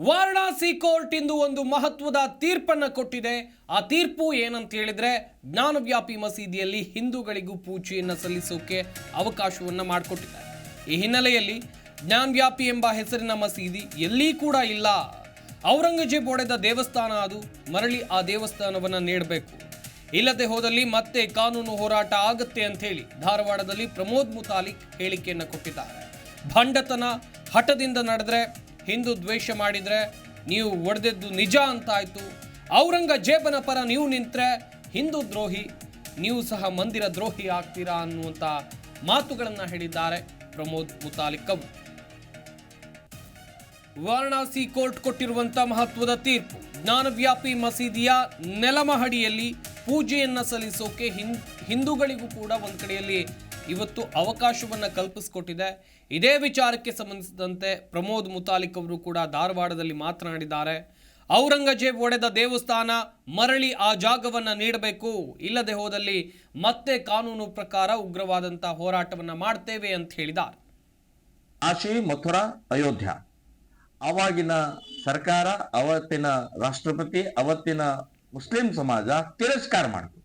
Varanasi court ಇಂದು ಒಂದು ಮಹತ್ವದ ತೀರ್ಪನ್ನು ಕೊಟ್ಟಿದೆ. ಆ ತೀರ್ಪು ಏನಂತ ಹೇಳಿದ್ರೆ, ಜ್ಞಾನವ್ಯಾಪಿ ಮಸೀದಿಯಲ್ಲಿ ಹಿಂದೂಗಳಿಗೂ ಪೂಜೆಯನ್ನು ಸಲ್ಲಿಸೋಕೆ ಅವಕಾಶವನ್ನ ಮಾಡಿಕೊಟ್ಟಿದ್ದಾರೆ. ಈ ಹಿನ್ನೆಲೆಯಲ್ಲಿ ಜ್ಞಾನವ್ಯಾಪಿ ಎಂಬ ಹೆಸರಿನ ಮಸೀದಿ ಎಲ್ಲಿ ಕೂಡ ಇಲ್ಲ. ಔರಂಗಜೇಬ್ ಒಡೆದ ದೇವಸ್ಥಾನ ಅದು, ಮರಳಿ ಆ ದೇವಸ್ಥಾನವನ್ನ ನೀಡಬೇಕು. ಇಲ್ಲದೆ ಹೋದಲ್ಲಿ ಮತ್ತೆ ಕಾನೂನು ಹೋರಾಟ ಆಗುತ್ತೆ ಅಂತ ಹೇಳಿ ಧಾರವಾಡದಲ್ಲಿ ಪ್ರಮೋದ್ ಮುತಾಲಿಕ್ ಹೇಳಿಕೆಯನ್ನು ಕೊಟ್ಟಿದ್ದಾರೆ. ಭಂಡತನ ಹಠದಿಂದ ನಡೆದ್ರೆ ಹಿಂದೂ ದ್ವೇಷ ಮಾಡಿದರೆ ನೀವು ಒಡೆದದ್ದು ನಿಜ ಅಂತಾಯಿತು. ಔರಂಗಜೇಬನ ಪರ ನೀವು ನಿಂತರೆ ಹಿಂದೂ ದ್ರೋಹಿ, ನೀವು ಸಹ ಮಂದಿರ ದ್ರೋಹಿ ಆಗ್ತೀರಾ ಅನ್ನುವಂಥ ಮಾತುಗಳನ್ನು ಹೇಳಿದ್ದಾರೆ ಪ್ರಮೋದ್ ಮುತಾಲಿಕ್. ಅವರು ವಾರಣಾಸಿ ಕೋರ್ಟ್ ಕೊಟ್ಟಿರುವಂತ ಮಹತ್ವದ ತೀರ್ಪು. ಜ್ಞಾನವ್ಯಾಪಿ ಮಸೀದಿಯ ನೆಲಮಹಡಿಯಲ್ಲಿ ಪೂಜೆಯನ್ನ ಸಲ್ಲಿಸೋಕೆ ಹಿಂದೂಗಳಿಗೂ ಕೂಡ ಒಂದ್ ಕಡೆಯಲ್ಲಿ ಇವತ್ತು ಅವಕಾಶವನ್ನು ಕಲ್ಪಿಸಿಕೊಟ್ಟಿದೆ. ಇದೇ ವಿಚಾರಕ್ಕೆ ಸಂಬಂಧಿಸಿದಂತೆ ಪ್ರಮೋದ್ ಮುತಾಲಿಕ್ ಅವರು ಕೂಡ ಧಾರವಾಡದಲ್ಲಿ ಮಾತನಾಡಿದ್ದಾರೆ. ಔರಂಗಜೇಬ್ ಒಡೆದ ದೇವಸ್ಥಾನ ಮರಳಿ ಆ ಜಾಗವನ್ನು ನೀಡಬೇಕು. ಇಲ್ಲದೆ ಹೋದಲ್ಲಿ ಮತ್ತೆ ಕಾನೂನು ಪ್ರಕಾರ ಉಗ್ರವಾದಂತಹ ಹೋರಾಟವನ್ನು ಮಾಡ್ತೇವೆ ಅಂತ ಹೇಳಿದ್ದಾರೆ. ಕಾಶಿ ಮಥುರಾ, ಅಯೋಧ್ಯ. ಅವಾಗಿನ ಸರ್ಕಾರ, ಅವತ್ತಿನ ರಾಷ್ಟ್ರಪತಿ, ಅವತ್ತಿನ ಮುಸ್ಲಿಂ ಸಮಾಜ ತಿರಸ್ಕಾರ ಮಾಡಿತು.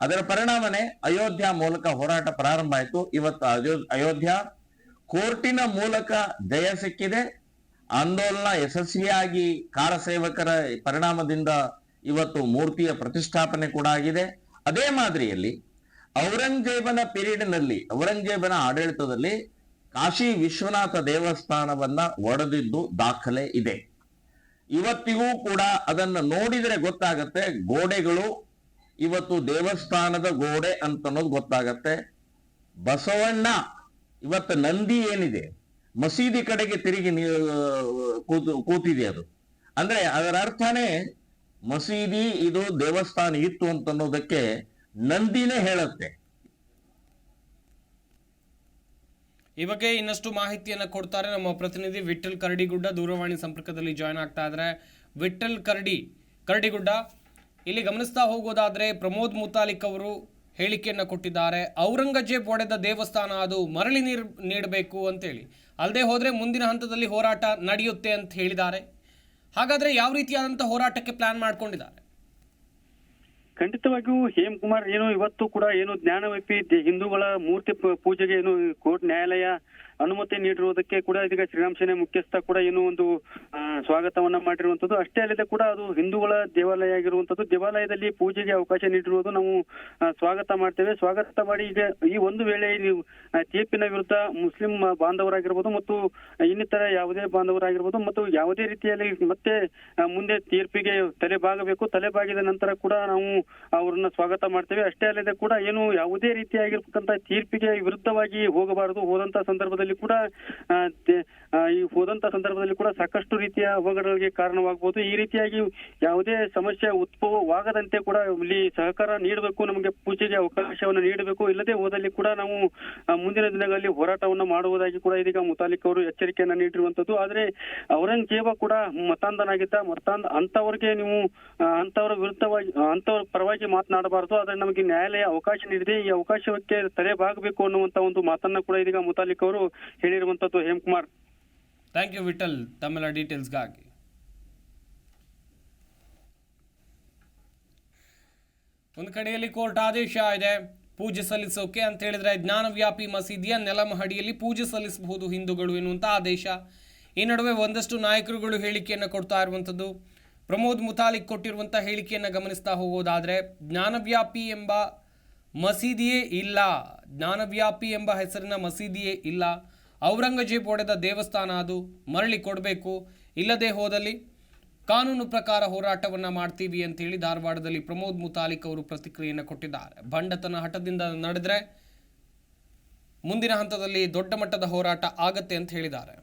ಅದರ ಪರಿಣಾಮನೇ ಅಯೋಧ್ಯ ಮೂಲಕ ಹೋರಾಟ ಪ್ರಾರಂಭ ಆಯಿತು. ಇವತ್ತು ಅಯೋ- ಅಯೋಧ್ಯ ಕೋರ್ಟಿನ ಮೂಲಕ ಜಯ ಸಿಕ್ಕಿದೆ. ಆಂದೋಲನ ಯಶಸ್ವಿಯಾಗಿ ಕಾರಸೇವಕರ ಪರಿಣಾಮದಿಂದ ಇವತ್ತು ಮೂರ್ತಿಯ ಪ್ರತಿಷ್ಠಾಪನೆ ಕೂಡ ಆಗಿದೆ. ಅದೇ ಮಾದರಿಯಲ್ಲಿ ಔರಂಗಜೇಬನ ಪೀರಿಯಡ್ನಲ್ಲಿ, ಔರಂಗಜೇಬನ ಆಡಳಿತದಲ್ಲಿ ಕಾಶಿ ವಿಶ್ವನಾಥ ದೇವಸ್ಥಾನವನ್ನ ಒಡೆದಿದ್ದು ದಾಖಲೆ ಇದೆ. ಇವತ್ತಿಗೂ ಕೂಡ ಅದನ್ನು ನೋಡಿದರೆ ಗೊತ್ತಾಗತ್ತೆ ಗೋಡೆಗಳು ಇವತ್ತು ದೇವಸ್ಥಾನದ ಗೋಡೆ ಅಂತ ಅನ್ನೋದು ಗೊತ್ತಾಗತ್ತೆ. ಬಸವಣ್ಣ, ಇವತ್ತು ನಂದಿ ಏನಿದೆ? ಮಸೀದಿ ಕಡೆಗೆ ತಿರುಗಿ ಕೂತು, ಕೂತಿದೆ ಅದು. ಅಂದ್ರೆ ಅದರ ಅರ್ಥನೇ ಮಸೀದಿ ಇದು ದೇವಸ್ಥಾನ ಇತ್ತು ಅಂತ ಅನ್ನೋದಕ್ಕೆ ನಂದಿನೇ ಹೇಳುತ್ತೆ. ಈ ಬಗ್ಗೆ ಇನ್ನಷ್ಟು ಮಾಹಿತಿಯನ್ನ ಕೊಡ್ತಾರೆ ನಮ್ಮ ಪ್ರತಿನಿಧಿ ವಿಠಲ್ ಕರಡಿಗುಡ್ಡ ದೂರವಾಣಿ ಸಂಪರ್ಕದಲ್ಲಿ ಜಾಯ್ನ್ ಆಗ್ತಾ ಇದ್ದಾರೆ ವಿಠಲ್ ಕರಡಿ, ಕರಡಿಗುಡ್ಡ ಇಲ್ಲಿ ಗಮನಿಸ್ತಾ ಹೋಗೋದಾದ್ರೆ ಪ್ರಮೋದ್ ಮುತಾಲಿಕ್ ಅವರು ಹೇಳಿಕೆಯನ್ನು ಕೊಟ್ಟಿದ್ದಾರೆ. ಔರಂಗಜೇಬ್ ಒಡೆದ ದೇವಸ್ಥಾನ ಅದು ಮರಳಿ ನೀರು ನೀಡಬೇಕು ಅಂತೇಳಿ. ಅಲ್ಲದೆ ಹೋದರೆ ಮುಂದಿನ ಹಂತದಲ್ಲಿ ಹೋರಾಟ ನಡೆಯುತ್ತೆ ಅಂತ ಹೇಳಿದ್ದಾರೆ. ಹಾಗಾದ್ರೆ ಯಾವ ರೀತಿಯಾದಂಥ ಹೋರಾಟಕ್ಕೆ ಪ್ಲಾನ್ ಮಾಡ್ಕೊಂಡಿದ್ದಾರೆ? ಖಂಡಿತವಾಗಿಯೂ ಹೇಮ್ ಕುಮಾರ್ ಏನು ಇವತ್ತು ಕೂಡ ಏನು ಜ್ಞಾನವೈಪಿ ಹಿಂದೂಗಳ ಮೂರ್ತಿ ಪೂಜೆಗೆ ಏನು ಕೋರ್ಟ್ ನ್ಯಾಯಾಲಯ ಅನುಮತಿ ನೀಡಿರುವುದಕ್ಕೆ ಕೂಡ ಇದೀಗ ಶ್ರೀರಾಮ್ ಸೇನೆ ಮುಖ್ಯಸ್ಥ ಕೂಡ ಏನು ಒಂದು ಸ್ವಾಗತವನ್ನ ಮಾಡಿರುವಂತದ್ದು ಅಷ್ಟೇ ಅಲ್ಲದೆ ಕೂಡ ಅದು ಹಿಂದೂಗಳ ದೇವಾಲಯ ಆಗಿರುವಂತದ್ದು ದೇವಾಲಯದಲ್ಲಿ ಪೂಜೆಗೆ ಅವಕಾಶ ನೀಡಿರುವುದು ನಾವು ಸ್ವಾಗತ ಮಾಡ್ತೇವೆ. ಸ್ವಾಗತ ಮಾಡಿ ಈಗ ಈ ಒಂದು ವೇಳೆ ನೀವು ತೀರ್ಪಿನ ವಿರುದ್ಧ ಮುಸ್ಲಿಂ ಬಾಂಧವರಾಗಿರ್ಬೋದು ಮತ್ತು ಇನ್ನಿತರ ಯಾವುದೇ ಬಾಂಧವರಾಗಿರ್ಬೋದು ಮತ್ತು ಯಾವುದೇ ರೀತಿಯಲ್ಲಿ ಮತ್ತೆ ಮುಂದೆ ತೀರ್ಪಿಗೆ ತಲೆಬಾಗಬೇಕು. ತಲೆಬಾಗಿದ ನಂತರ ಕೂಡ ನಾವು ಅವರನ್ನ ಸ್ವಾಗತ ಮಾಡ್ತೇವೆ. ಅಷ್ಟೇ ಅಲ್ಲದೆ ಕೂಡ ಏನು ಯಾವುದೇ ರೀತಿಯಾಗಿರ್ತಕ್ಕಂಥ ತೀರ್ಪಿಗೆ ವಿರುದ್ಧವಾಗಿ ಹೋಗಬಾರದು. ಹೋದಂತ ಸಂದರ್ಭದಲ್ಲಿ ಕೂಡ ತೆ- ಆ, ಈ ಹೋದಂತ ಸಂದರ್ಭದಲ್ಲಿ ಕೂಡ ಸಾಕಷ್ಟು ರೀತಿಯ ಅವಘಡಗಳಿಗೆ ಕಾರಣವಾಗಬಹುದು. ಈ ರೀತಿಯಾಗಿ ಯಾವುದೇ ಸಮಸ್ಯೆ ಉದ್ಭವವಾಗದಂತೆ ಕೂಡ ಇಲ್ಲಿ ಸಹಕಾರ ನೀಡಬೇಕು ನಮಗೆ ಪೂಜೆಗೆ ಅವಕಾಶವನ್ನು ನೀಡಬೇಕು. ಇಲ್ಲದೆ ಹೋದಲ್ಲಿ ಕೂಡ ನಾವು ಮುಂದಿನ ದಿನಗಳಲ್ಲಿ ಹೋರಾಟವನ್ನು ಮಾಡುವುದಾಗಿ ಕೂಡ ಇದೀಗ ಮುತಾಲಿಕ್ ಅವರು ಎಚ್ಚರಿಕೆಯನ್ನ ನೀಡಿರುವಂತದ್ದು. ಆದ್ರೆ ಔರಂಗಜೇಬ ಕೂಡ ಮತಾಂಧನಾಗಿದ್ದ ಮತಾಂಧ ಅಂತವರಿಗೆ ನೀವು ಅಂತವರ ವಿರುದ್ಧವಾಗಿ ಅಂತವರ ಪರವಾಗಿ ಮಾತನಾಡಬಾರದು. ಆದ್ರೆ ನಮಗೆ ನ್ಯಾಯಾಲಯ ಅವಕಾಶ ನೀಡಿದೆ. ಈ ಅವಕಾಶಕ್ಕೆ ತಲೆಬಾಗಬೇಕು ಅನ್ನುವಂತ ಒಂದು ಮಾತನ್ನ ಕೂಡ ಇದೀಗ ಮುತಾಲಿಕ್ ಅವರು ಹೇಳಿರುವಂತದ್ದು ಹೇಮಕುಮಾರ್. ಥ್ಯಾಂಕ್ ಯು ವಿಠಲ್ ತಮ್ಮೆಲ್ಲ ಡೀಟೇಲ್ಸ್ಗಾಗಿ ಒಂದು ಕಡೆಯಲ್ಲಿ ಕೋರ್ಟ್ ಆದೇಶ ಇದೆ. ಪೂಜೆ ಸಲ್ಲಿಸೋಕೆ ಅಂತ ಹೇಳಿದ್ರೆ ಜ್ಞಾನವ್ಯಾಪಿ ಮಸೀದಿಯ ನೆಲಮಹಡಿಯಲ್ಲಿ ಪೂಜೆ ಸಲ್ಲಿಸಬಹುದು ಹಿಂದೂಗಳು ಎನ್ನುವಂಥ ಆದೇಶ. ಈ ನಡುವೆ ಒಂದಷ್ಟು ನಾಯಕರುಗಳು ಹೇಳಿಕೆಯನ್ನು ಕೊಡ್ತಾ ಇರುವಂಥದ್ದು ಪ್ರಮೋದ್ ಮುತಾಲಿಕ್ ಕೊಟ್ಟಿರುವಂಥ ಹೇಳಿಕೆಯನ್ನು ಗಮನಿಸ್ತಾ ಹೋಗೋದಾದರೆ ಜ್ಞಾನವ್ಯಾಪಿ ಎಂಬ ಮಸೀದಿಯೇ ಇಲ್ಲ. ಜ್ಞಾನವ್ಯಾಪಿ ಎಂಬ ಹೆಸರಿನ ಮಸೀದಿಯೇ ಇಲ್ಲ. ಔರಂಗಜೇಬ್ ಒಡೆದ ದೇವಸ್ಥಾನ ಅದು. ಮರಳಿ ಕೊಡಬೇಕು. ಇಲ್ಲದೆ ಹೋದಲ್ಲಿ ಕಾನೂನು ಪ್ರಕಾರ ಹೋರಾಟವನ್ನು ಮಾಡ್ತೀವಿ ಅಂತೇಳಿ ಧಾರವಾಡದಲ್ಲಿ ಪ್ರಮೋದ್ ಮುತಾಲಿಕ್ ಅವರು ಪ್ರತಿಕ್ರಿಯೆಯನ್ನು ಕೊಟ್ಟಿದ್ದಾರೆ. ಬಂಡತನ ಹಠದಿಂದ ನಡೆದರೆ ಮುಂದಿನ ಹಂತದಲ್ಲಿ ದೊಡ್ಡ ಮಟ್ಟದ ಹೋರಾಟ ಆಗತ್ತೆ ಅಂತ ಹೇಳಿದ್ದಾರೆ.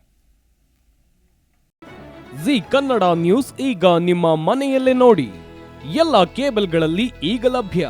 ಜಿ ಕನ್ನಡ ನ್ಯೂಸ್ ಈಗ ನಿಮ್ಮ ಮನೆಯಲ್ಲೇ ನೋಡಿ. ಎಲ್ಲ ಕೇಬಲ್ಗಳಲ್ಲಿ ಈಗ ಲಭ್ಯ.